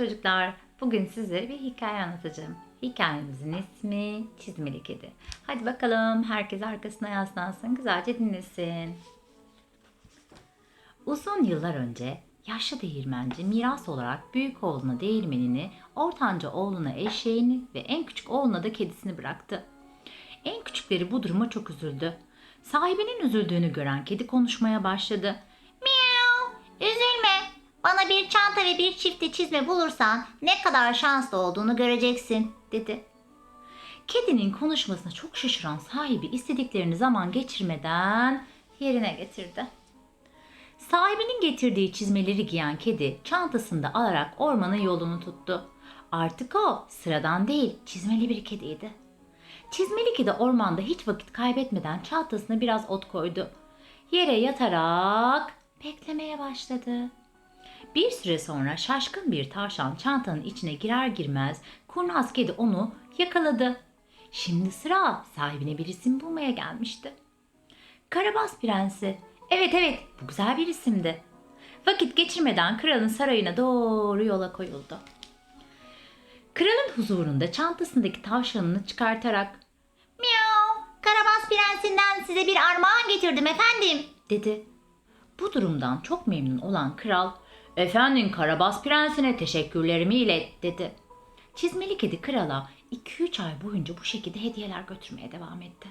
çocuklar. Bugün size bir hikaye anlatacağım. Hikayemizin ismi Çizmeli Kedi. Hadi bakalım herkes arkasına yaslansın, güzelce dinlesin. Uzun yıllar önce yaşlı değirmenci miras olarak büyük oğluna değirmenini, ortanca oğluna eşeğini ve en küçük oğluna da kedisini bıraktı. En küçükleri bu duruma çok üzüldü. Sahibinin üzüldüğünü gören kedi konuşmaya başladı. Çanta ve bir çifte çizme bulursan ne kadar şanslı olduğunu göreceksin, dedi. Kedinin konuşmasına çok şaşıran sahibi istediklerini zaman geçirmeden yerine getirdi. Sahibinin getirdiği çizmeleri giyen kedi çantasında alarak ormanın yolunu tuttu. Artık o sıradan değil çizmeli bir kediydi. Çizmeli kedi ormanda hiç vakit kaybetmeden çantasına biraz ot koydu. Yere yatarak beklemeye başladı. Bir süre sonra şaşkın bir tavşan çantanın içine girer girmez kurnaz kedi onu yakaladı. Şimdi sıra sahibine bir isim bulmaya gelmişti. Karabas Prensi. Evet evet bu güzel bir isimdi. Vakit geçirmeden kralın sarayına doğru yola koyuldu. Kralın huzurunda çantasındaki tavşanını çıkartarak Miau, Karabas Prensinden size bir armağan getirdim efendim. dedi. Bu durumdan çok memnun olan kral, "Efendim Karabas Prensine teşekkürlerimi ilet." dedi. Çizmeli kedi krala 2-3 ay boyunca bu şekilde hediyeler götürmeye devam etti.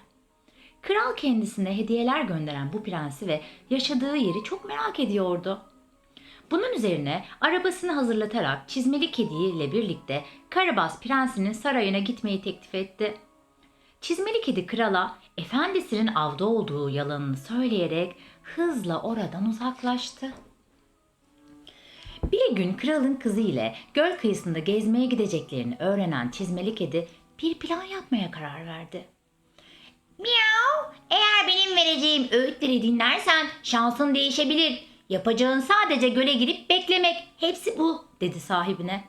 Kral kendisine hediyeler gönderen bu prensi ve yaşadığı yeri çok merak ediyordu. Bunun üzerine arabasını hazırlatarak çizmeli kediyle birlikte Karabas Prensi'nin sarayına gitmeyi teklif etti. Çizmeli kedi krala efendisinin avda olduğu yalanını söyleyerek hızla oradan uzaklaştı. Bir gün kralın kızı ile göl kıyısında gezmeye gideceklerini öğrenen çizmeli kedi bir plan yapmaya karar verdi. Miau, eğer benim vereceğim öğütleri dinlersen şansın değişebilir. Yapacağın sadece göle girip beklemek. Hepsi bu. dedi sahibine.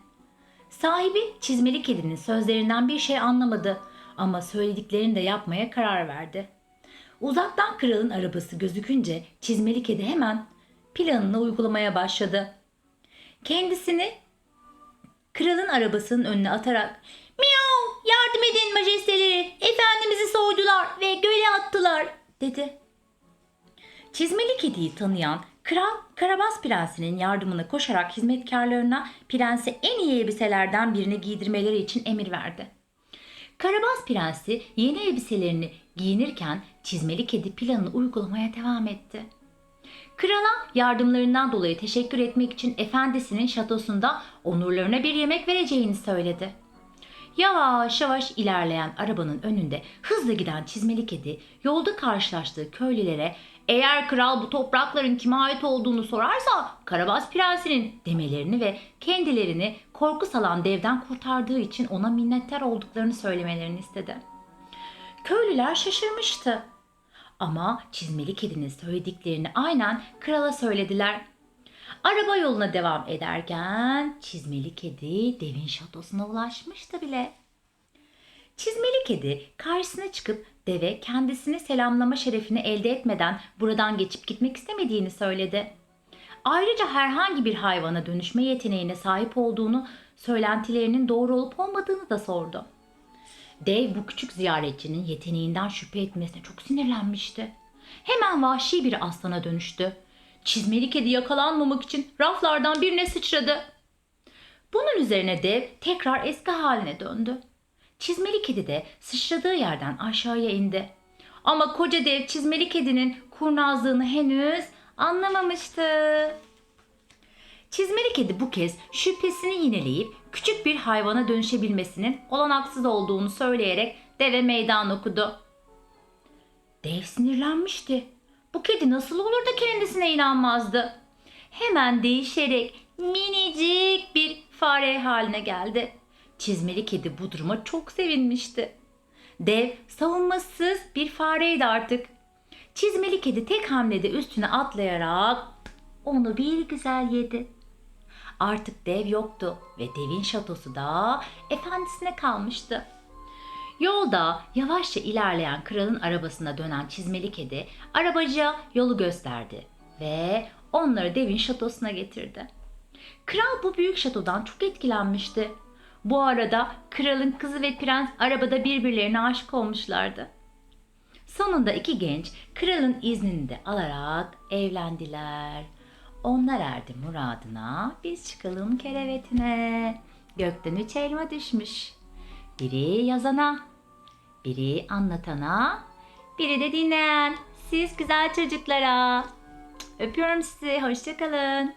Sahibi çizmeli kedinin sözlerinden bir şey anlamadı ama söylediklerini de yapmaya karar verdi. Uzaktan kralın arabası gözükünce çizmeli kedi hemen planını uygulamaya başladı. Kendisini kralın arabasının önüne atarak Miau, yardım edin majesteleri. Efendimizi soydular ve göle attılar, dedi. Çizmeli kediyi tanıyan kral Karabas Prensi'nin yardımına koşarak hizmetkarlarına prense en iyi elbiselerden birini giydirmeleri için emir verdi. Karabas Prensi yeni elbiselerini giyinirken çizmeli kedi planını uygulamaya devam etti. Krala yardımlarından dolayı teşekkür etmek için efendisinin şatosunda onurlarına bir yemek vereceğini söyledi. Yavaş yavaş ilerleyen arabanın önünde hızla giden çizmeli kedi yolda karşılaştığı köylülere eğer kral bu toprakların kime ait olduğunu sorarsa Karabas Prensi'nin demelerini ve kendilerini korku salan devden kurtardığı için ona minnettar olduklarını söylemelerini istedi. Köylüler şaşırmıştı. Ama çizmeli kedinin söylediklerini aynen krala söylediler. Araba yoluna devam ederken çizmeli kedi devin şatosuna ulaşmıştı bile. Çizmeli kedi karşısına çıkıp deve kendisini selamlama şerefini elde etmeden buradan geçip gitmek istemediğini söyledi. Ayrıca herhangi bir hayvana dönüşme yeteneğine sahip olduğunu, söylentilerinin doğru olup olmadığını da sordu. Dev bu küçük ziyaretçinin yeteneğinden şüphe etmesine çok sinirlenmişti. Hemen vahşi bir aslana dönüştü. Çizmeli kedi yakalanmamak için raflardan birine sıçradı. Bunun üzerine dev tekrar eski haline döndü. Çizmeli kedi de sıçradığı yerden aşağıya indi. Ama koca dev çizmeli kedinin kurnazlığını henüz anlamamıştı. Çizmeli kedi bu kez şüphesini yineleyip küçük bir hayvana dönüşebilmesinin olanaksız olduğunu söyleyerek deve meydan okudu. Dev sinirlenmişti. Bu kedi nasıl olur da kendisine inanmazdı. Hemen değişerek minicik bir fare haline geldi. Çizmeli kedi bu duruma çok sevinmişti. Dev savunmasız bir fareydi artık. Çizmeli kedi tek hamlede üstüne atlayarak onu bir güzel yedi. Artık dev yoktu ve devin şatosu da efendisine kalmıştı. Yolda yavaşça ilerleyen kralın arabasına dönen çizmeli kedi arabacıya yolu gösterdi ve onları devin şatosuna getirdi. Kral bu büyük şatodan çok etkilenmişti. Bu arada kralın kızı ve prens arabada birbirlerine aşık olmuşlardı. Sonunda iki genç kralın iznini de alarak evlendiler. Onlar erdi muradına, biz çıkalım kerevetine. Gökten üç elma düşmüş. Biri yazana, biri anlatana, biri de dinleyen. Siz güzel çocuklara. Öpüyorum sizi, hoşçakalın.